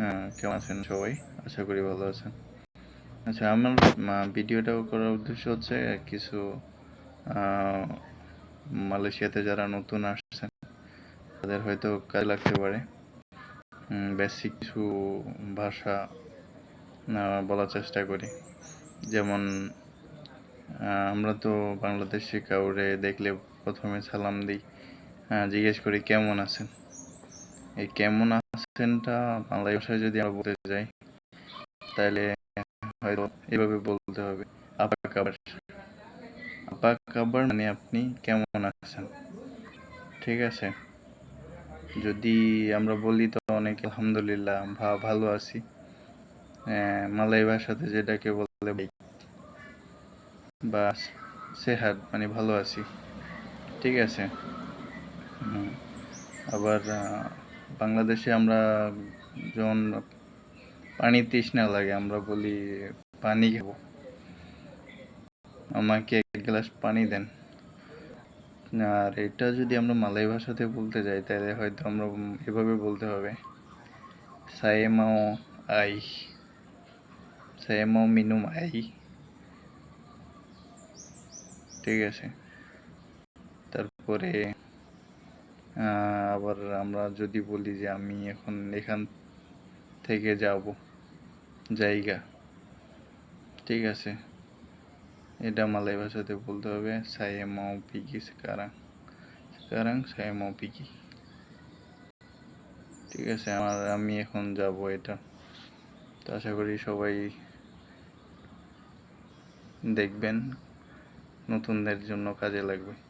হ্যাঁ কেমন আছেন সবাই? আশা করি ভালো আছেন। আচ্ছা আমার আহ, ভিডিওটা করার উদ্দেশ্য হচ্ছে কিছু মালয়েশিয়াতে যারা নতুন আসছেন তাদের হয়তো কাজে লাগতে পারে। বেসিক কিছু ভাষা বলার চেষ্টা করি। যেমন আমরা তো বাংলাদেশে কাউরে দেখলে প্রথমে সালাম দিই। আহ, জিজ্ঞেস করি কেমন আছেন? এই কেমন আছেনটা বাংলা ভাষায় যদি আমরা বলতে যাই তাহলে হয়তো এভাবে বলতে হবে। আপা কাবার। আপা কাবার মানে আপনি কেমন আছেন? ঠিক আছে। যদি আমরা বলি তো অনেক আলহামদুলিল্লাহ ভা ভালো আছি। আহ, মালয় ভাষাতে যেটাকে বলে বা সেহাদ মানে ভালো আছি। ঠিক আছে। আবার বাংলাদেশে আমরা যখন পানি তৃষ্ণা লাগে, আমরা বলি, পানি খাব। আমাকে এক গ্লাস পানি দেন। আর এটা যদি আমরা মালয় ভাষাতে বলতে যাই, তাহলে হয়তো আমরা এভাবে বলতে হবে সায়েমাও আই সায়েমাও মিনুম আই। ঠিক আছে? তারপরে আবার আমরা যদি বলি যে আমি এখন এখান থেকে যাব, জায়গা। ঠিক আছে। এটা মালয় ভাষাতে বলতে হবে mau pergi sekarang sekarang saya mau pergi ঠিক আছে, আমার, আমি এখন যাব এটা। তো আশা করি সবাই দেখবেন, নতুনদের জন্য কাজে লাগবে।